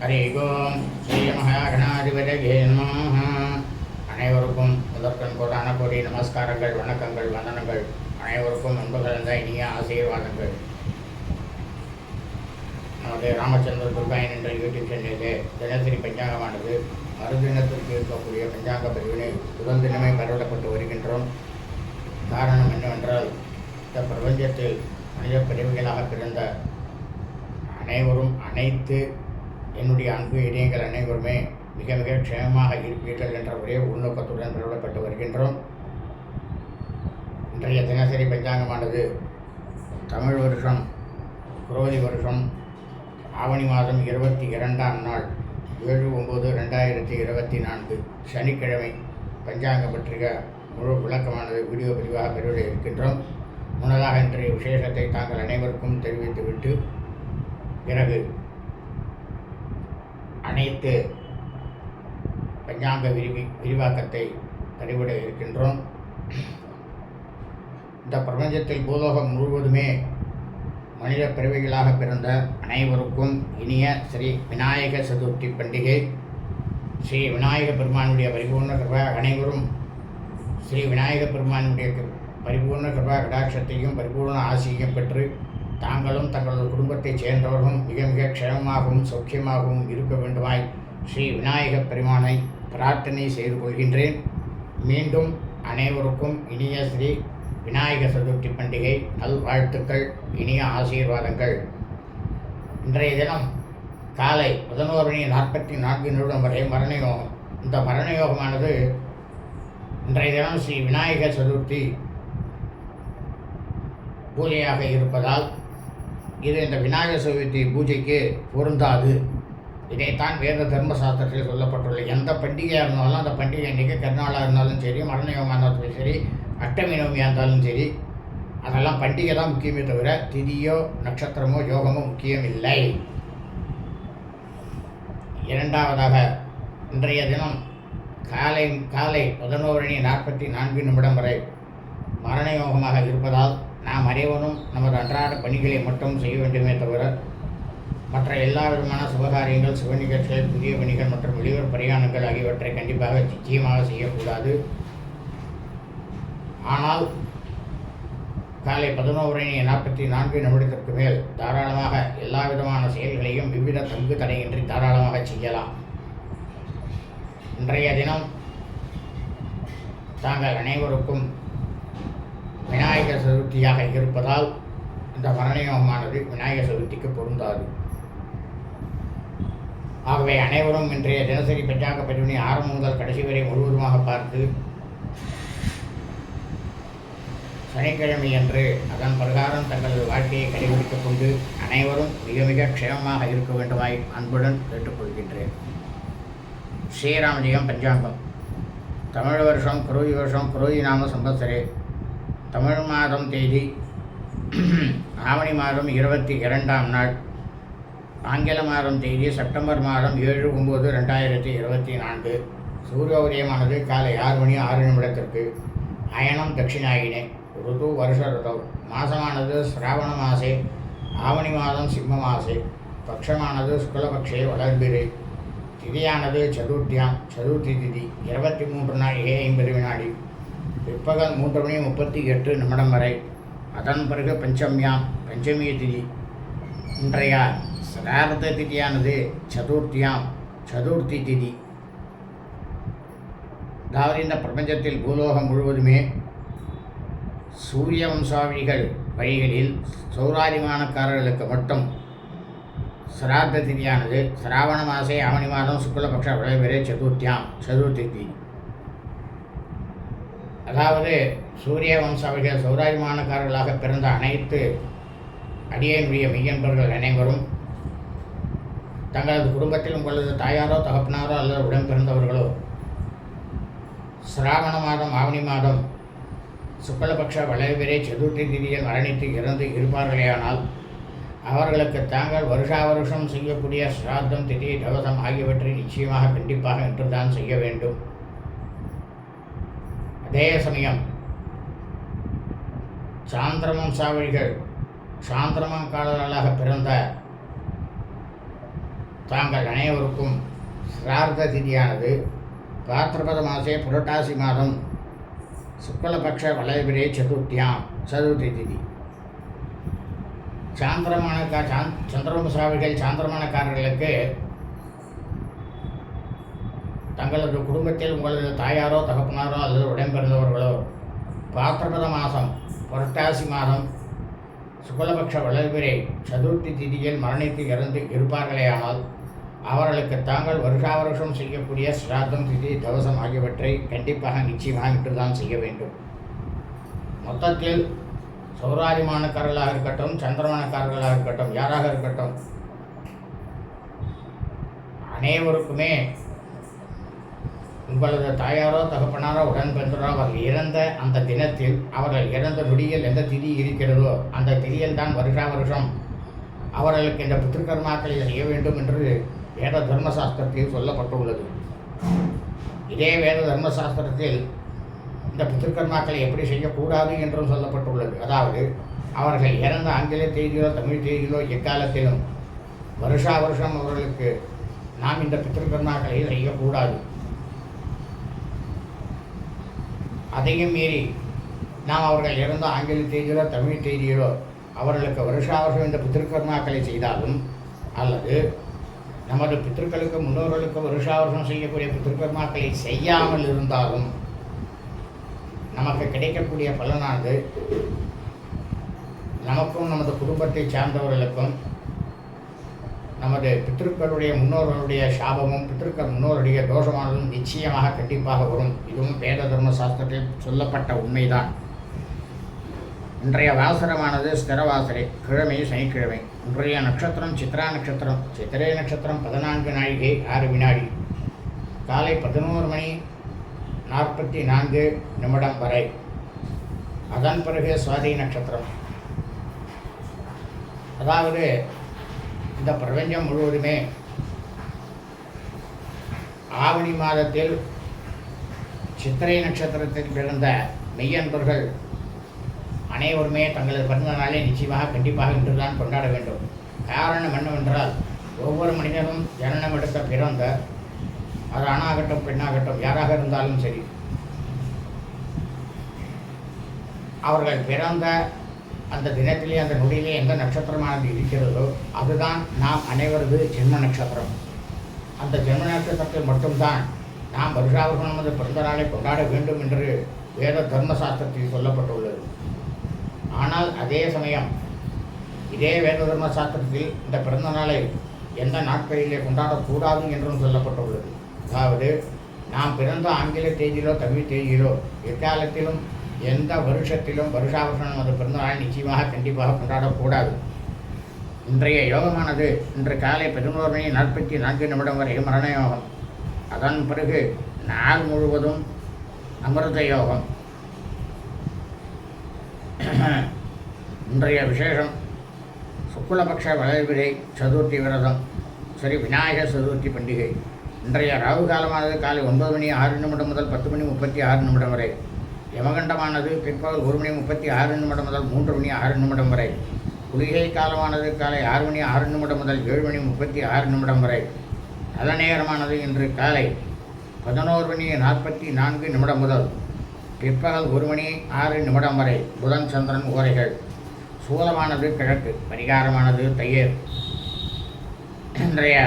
हरि ஓம் ஸ்ரீ மகாகணாதிபதியே நமः. அனைவருக்கும் முதற்கண் கோடான கோடி நமஸ்காரங்கள் வணக்கங்கள் வந்தனங்கள். அனைவருக்கும் அன்பு கலந்த இனிய ஆசீர்வாதங்கள். நமது ராமச்சந்திர துர்காயன் என்ற யூடியூப் சேனலிலே தினசரி பஞ்சாங்கமானது மறுதினத்திற்கு இருக்கக்கூடிய பஞ்சாங்க பிரிவினை முதல் தினமே பரவிடப்பட்டு வருகின்றோம். காரணம் என்னவென்றால் இந்த பிரபஞ்சத்தில் மனித பிரிவுகளாக பிறந்த அனைவரும் அனைத்து என்னுடைய அன்பு இணையங்கள் அனைவருமே மிக மிக க்ஷேமமாக இருப்பீர்கள் என்ற ஒரே உள்நோக்கத்துடன் நிறுவனப்பட்டு வருகின்றோம். இன்றைய தினசரி பஞ்சாங்கமானது தமிழ் வருஷம் குரோதி வருஷம் ஆவணி மாதம் இருபத்தி இரண்டாம் நாள் ஏழு ஒம்பது ரெண்டாயிரத்தி இருபத்தி நான்கு சனிக்கிழமை பஞ்சாங்கம் பற்றிய முழு விளக்கமானது வீடியோ பதிவாக பெறுவதை இருக்கின்றோம். முன்னதாக இன்றைய விசேஷத்தை தாங்கள் அனைவருக்கும் தெரிவித்துவிட்டு பிறகு அனைத்து பஞ்சாங்க விரிவி விரிவாக்கத்தை கடைபிட இருக்கின்றோம். இந்த பிரபஞ்சத்தில் பூலோகம் முழுவதுமே மனித பிறவிகளாக பிறந்த அனைவருக்கும் இனிய ஸ்ரீ விநாயக சதுர்த்தி பண்டிகை. ஸ்ரீ விநாயக பெருமானுடைய பரிபூர்ண கிருபா அனைவரும் ஸ்ரீ விநாயக பெருமானுடைய கிரு- பரிபூர்ண கிருபா கடாட்சத்தையும் பரிபூர்ண ஆசியையும் பெற்று தாங்களும் தங்களது குடும்பத்தைச் சேர்ந்தவர்களும் மிக மிக க்ஷேமமாகவும் சௌக்கியமாகவும் இருக்க வேண்டுமாய் ஸ்ரீ விநாயகப் பெருமானை பிரார்த்தனை செய்து கொள்கின்றேன். மீண்டும் அனைவருக்கும் இனிய ஸ்ரீ விநாயக சதுர்த்தி பண்டிகை நல்வாழ்த்துக்கள் இனிய ஆசீர்வாதங்கள். இன்றைய தினம் காலை பதினோரு மணி நாற்பத்தி நான்கு நிமிடம் வரை மரண யோகம் இந்த மரண யோகமானது இன்றைய தினம் ஸ்ரீ விநாயகர் சதுர்த்தி பூஜையாக இருப்பதால் இது இந்த விநாயகர் சதுர்த்தி பூஜைக்கு பொருந்தாது. இதைத்தான் வேத தர்மசாஸ்திரத்தில் சொல்லப்பட்டுள்ள எந்த பண்டிகையாக இருந்தாலும் அந்த பண்டிகை அன்றைக்கி கருநாளாக இருந்தாலும் சரி மரணயோகமாக இருந்தாலும் சரி அஷ்டமி நோமியாக இருந்தாலும் சரி அதெல்லாம் பண்டிகை தான் முக்கியமே தவிர திதியோ நட்சத்திரமோ யோகமோ முக்கியம் இல்லை இரண்டாவதாக இன்றைய தினம் காலை காலை பதினோரு மணி நாற்பத்தி நான்கு நிமிடம் வரை மரண யோகமாக இருப்பதால் நாம் அனைவரும் நமது அன்றாட பணிகளை மட்டும் செய்ய வேண்டுமே தவிர மற்ற எல்லா விதமான சுபகாரியங்கள் சுப நிகழ்ச்சிகள் புதிய பணிகள் மற்றும் வெளியூர் பிரயாணங்கள் ஆகியவற்றை கண்டிப்பாக நிச்சயமாக செய்யக்கூடாது. ஆனால் காலை பதினோரு மணி நாற்பத்தி நான்கு நிமிடத்திற்கு மேல் தாராளமாக எல்லா விதமான செயல்களையும் விவித தங்கு தடையின்றி தாராளமாக செய்யலாம். இன்றைய தினம் தாங்கள் அனைவருக்கும் விநாயகர் சதுர்த்தியாக இருப்பதால் இந்த மரணயோகமானது விநாயகர் சதுர்த்திக்கு பொருந்தாது. ஆகவே அனைவரும் இன்றைய தினசரி பஞ்சாங்க பதிவினை ஆரம்பம் முதல் கடைசி வரை முழுவதுமாக பார்த்து சனிக்கிழமை அன்று அதன் பிரகாரம் தங்களது வாழ்க்கையை கடைபிடித்துக் கொண்டு அனைவரும் மிக மிக க்ஷேமமாக இருக்க வேண்டுமாய் அன்புடன் கேட்டுக்கொள்கின்றேன். ஸ்ரீராமஜெயம் பஞ்சாங்கம். தமிழ் வருஷம் குரோதி வருஷம் குரோதி நாம சம்பத்சரே. தமிழ் மாதம் தேதி ஆவணி மாதம் இருபத்தி இரண்டாம் நாள் ஆங்கில மாதம் தேதி செப்டம்பர் மாதம் ஏழு ஒம்பது ரெண்டாயிரத்தி இருபத்தி நான்கு. சூரிய உதயமானது காலை ஆறு மணி ஆறு நிமிடத்திற்கு. அயனம் தட்சிணாயினே ருது வருஷ ருதவ் மாதமானது சிராவண மாசே ஆவணி மாதம் சிம்ம மாசே. பட்சமானது சுக்லபக்ஷே வளர்பிரை திதியானது சதுர்த்தியாம் சதுர்த்தி திதி இருபத்தி மூன்று நாள் ஏ ஐம்பது வினாடி. பிற்பகல் மூன்று மணி முப்பத்தி எட்டு நிமிடம் வரை. அதன் பிறகு பஞ்சமியாம் பஞ்சமி திதி. இன்றைய சிரார்த்த திதியானது சதுர்த்தியாம் சதுர்த்தி திதி. அதாவது இந்த பிரபஞ்சத்தில் பூலோகம் முழுவதுமே சூரிய வம்சாவளிகள் வழிகளில் சௌராதிமானக்காரர்களுக்கு மட்டும் சிராத்த திதியானது சிராவண மாசே ஆவணி மாதம் சுக்லபக்ஷ விளைவரே சதுர்த்தியாம் சதுர்த்தி திதி. அதாவது சூரிய வம்சாவளிகள் சௌராஜமானக்காரர்களாக பிறந்த அனைத்து அடியனுடைய மெய்யன்பர்கள் அனைவரும் தங்களது குடும்பத்தில் உங்களது தாயாரோ தகப்பனாரோ அல்லது உடன் பிறந்தவர்களோ சிராவண மாதம் ஆவணி மாதம் சுக்லபக்ஷ வளைவிரை சதுர்த்தி திதியில் மரணித்து இறந்து இருப்பார்களேயானால் அவர்களுக்கு தாங்கள் வருஷா வருஷம் செய்யக்கூடிய சிராத்தம் திதி தவசம் ஆகியவற்றை நிச்சயமாக கண்டிப்பாக இன்றுதான் செய்ய வேண்டும். அதே சமயம் சாந்திரமம் சாவழிகள் சாந்திரமங்காலர்களாக பிறந்த தாங்கள் அனைவருக்கும் சிரார்த்த திதியானது. பாத்திரபத மாசே புரட்டாசி மாதம் சுக்லபக்ஷ வளைவிரே சதுர்த்தியாம் சதுர்த்தி திதி. சாந்திரமான கா சாந் சந்திரவம்சாவிகள் சாந்திரமானக்காரர்களுக்கு தங்களது குடும்பத்தில் உங்களது தாயாரோ தகப்பனாரோ அல்லது உடன்பிறந்தவர்களோ பாத்திரபத மாதம் புரட்டாசி மாதம் சுக்லபக்ஷ வளர்பிரை சதுர்த்தி திதியில் மரணித்து இறந்து இருப்பார்களேயானால் அவர்களுக்கு தாங்கள் வருஷா வருஷம் செய்யக்கூடிய சிராத்தம் திதி தவசம் ஆகியவற்றை கண்டிப்பாக நிச்சயமாக இன்றுதான் செய்ய வேண்டும். மொத்தத்தில் சௌராதிமானக்காரர்களாக இருக்கட்டும் சந்திரமானக்காரர்களாக இருக்கட்டும் யாராக இருக்கட்டும் அனைவருக்குமே உங்களது தாயாரோ தகப்பனாரோ உடன் பிறந்தரோ அவர்கள் இறந்த அந்த தினத்தில் அவர்கள் இறந்த நொடியில் எந்த திதி இருக்கிறதோ அந்த திதியில் தான் வருஷா வருஷம் அவர்களுக்கு இந்த புத்திருக்கர்மாக்களை செய்ய வேண்டும் என்று வேத தர்மசாஸ்திரத்தில் சொல்லப்பட்டுள்ளது. இதே வேத தர்மசாஸ்திரத்தில் இந்த புத்திருக்கர்மாக்களை எப்படி செய்யக்கூடாது என்றும் சொல்லப்பட்டுள்ளது. அதாவது அவர்கள் இறந்த ஆங்கில தேதியிலோ தமிழ் தேதியிலோ எக்காலத்திலும் வருஷா வருஷம் அவர்களுக்கு நாம் இந்த பித்திருக்கர்மாக்களை செய்யக்கூடாது அதையும் மீறி நாம் அவர்கள் இறந்த ஆங்கில செய்தியிலோ தமிழ் செய்தியிலோ அவர்களுக்கு வருஷ வருஷம் இந்த பித்திருக்கர்மாக்களை செய்தாலும் அல்லது நமது பித்திருக்களுக்கு முன்னோர்களுக்கு வருஷ வருஷம் செய்யக்கூடிய பித்திருக்கர்மாக்களை செய்யாமல் இருந்தாலும் நமக்கு கிடைக்கக்கூடிய பலனானது நமக்கும் நமது குடும்பத்தை சார்ந்தவர்களுக்கும் நமது பித்திருக்களுடைய முன்னோர்களுடைய சாபமும் பித்திருக்கள் முன்னோருடைய தோஷமானதும் நிச்சயமாக கண்டிப்பாக வரும். இதுவும் வேத தர்ம சாஸ்திரத்தில் சொல்லப்பட்ட உண்மைதான். இன்றைய வாசரமானது ஸ்திரவாசரை கிழமை சனிக்கிழமை. இன்றைய நட்சத்திரம் சித்ரா நட்சத்திரம். சித்திரை நட்சத்திரம் பதினான்கு நாழிகை ஆறு வினாடி. காலை பதினோரு மணி நாற்பத்தி நான்கு நிமிடம் வரை. அதன் பிறகு சுவாதி நட்சத்திரம். அதாவது இந்த பிரபஞ்சம் முழுவதுமே ஆவணி மாதத்தில் சித்திரை நட்சத்திரத்தில் பிறந்த மெய்யன்பர்கள் அனைவருமே தங்களது பிறந்த நாளை நிச்சயமாக கண்டிப்பாக இன்றுதான் கொண்டாட வேண்டும். காரணம் என்னவென்றால் ஒவ்வொரு மனிதனும் ஜனனம் எடுத்த பிறந்த அது ஆணாகட்டும் பெண்ணாகட்டும் யாராக இருந்தாலும் சரி அவர்கள் பிறந்த அந்த தினத்திலே அந்த நொடியிலே எந்த நட்சத்திரமானது இருக்கிறதோ அதுதான் நாம் அனைவரது ஜென்ம நட்சத்திரம். அந்த ஜென்ம நட்சத்திரத்தில் மட்டும்தான் நாம் வருஷாவர்கள் நமது பிறந்த நாளை கொண்டாட வேண்டும் என்று வேத தர்மசாஸ்திரத்தில் சொல்லப்பட்டுள்ளது. ஆனால் அதே சமயம் இதே வேத தர்ம சாஸ்திரத்தில் இந்த பிறந்த நாளை எந்த நாட்களிலே கொண்டாடக்கூடாது என்றும் சொல்லப்பட்டுள்ளது. அதாவது நாம் பிறந்த ஆங்கில தேதியிலோ தமிழ் தேதியிலோ எக்காலத்திலும் எந்த வருஷத்திலும் வருஷாபஷனம் நமது பிறந்தநாள் நிச்சயமாக கண்டிப்பாக கொண்டாடக்கூடாது. இன்றைய யோகமானது இன்று காலை பதினோரு மணி நாற்பத்தி நான்கு நிமிடம் வரை மரண யோகம் அதன் பிறகு நாள் முழுவதும் அமிர்த யோகம். இன்றைய விசேஷம் சுக்குலபக்ஷ வளர்பிறை சதுர்த்தி விரதம். சரி விநாயகர் சதுர்த்தி பண்டிகை. இன்றைய ராகு காலமானது காலை ஒன்பது மணி ஆறு நிமிடம் முதல் பத்து மணி முப்பத்தி ஆறு நிமிடம் வரை. யமகண்டமானது பிற்பகல் ஒரு மணி முப்பத்தி ஆறு நிமிடம் முதல் மூன்று மணி ஆறு நிமிடம் வரை. குளிகை காலமானது காலை ஆறு மணி ஆறு நிமிடம் முதல் ஏழு மணி முப்பத்தி ஆறு நிமிடம் வரை. நல்ல நேரமானது இன்று காலை பதினோரு மணி நாற்பத்தி நான்கு நிமிடம் முதல் பிற்பகல் ஒரு மணி ஆறு நிமிடம் வரை புதன் சந்திரன் ஓரைகள். சூலமானது கிழக்கு பரிகாரமானது தையர். இன்றைய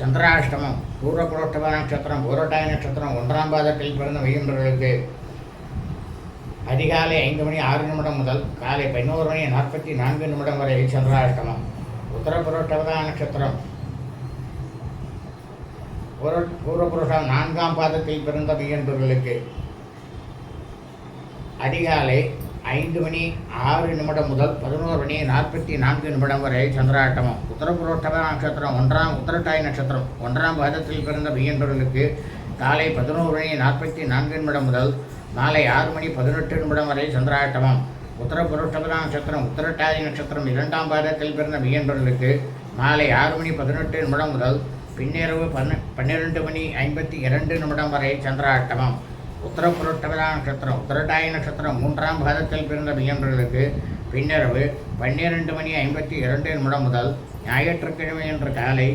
சந்திராஷ்டமம் பூர்வபுரோஷ்டம நட்சத்திரம் புரோட்டாய நட்சத்திரம் ஒன்றாம் பாதத்தில் பிறந்த வைகுண்டர்களுக்கு அதிகாலை ஐந்து மணி ஆறு நிமிடம் முதல் காலை பதினோரு மணி நாற்பத்தி நான்கு நிமிடம் வரை சந்திராஷ்டமம் உத்தரபுரோஷ்டமதா நட்சத்திரம். பூர்வபுருஷம் நான்காம் பாதத்தில் பிறந்த மெய்யன்பர்களுக்கு அதிகாலை ஐந்து மணி ஆறு நிமிடம் முதல் பதினோரு மணி நாற்பத்தி நான்கு நிமிடம் வரை சந்திராட்டமம். உத்தரபுரோட்டம நட்சத்திரம் ஒன்றாம் உத்தரட்டாய் நட்சத்திரம். ஒன்றாம் பாதத்தில் பிறந்த மீன்பர்களுக்கு காலை பதினோரு மணி நாற்பத்தி நான்கு நிமிடம் முதல் மாலை ஆறு மணி பதினெட்டு நிமிடம் வரை சந்திராட்டமம் உத்தரபுரோட்டம நட்சத்திரம் உத்தரட்டாதி நட்சத்திரம் இரண்டாம் பாதத்தில் பிறந்த மீன்பர்களுக்கு மாலை ஆறு மணி பதினெட்டு நிமிடம் முதல் பின்னிரவு பன்ன பன்னிரெண்டு மணி ஐம்பத்தி இரண்டு நிமிடம் வரை சந்திராட்டமம் உத்தரப்புரட்டவரா நட்சத்திரம் உத்தரட்டாய நட்சத்திரம் மூன்றாம் பாதத்தில் பிறந்த மீன்பர்களுக்கு பின்னிரவு பன்னிரெண்டு மணி ஐம்பத்தி இரண்டு நிமிடம் முதல் ஞாயிற்றுக்கிழமை என்ற காலை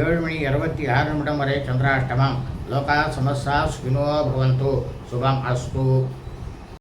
ஏழு மணி இருபத்தி ஆறு நிமிடம் வரை சந்திராஷ்டமம் லோகா சமஸ்தா ஸ்வினோ பவந்தோ. So ma'am, as to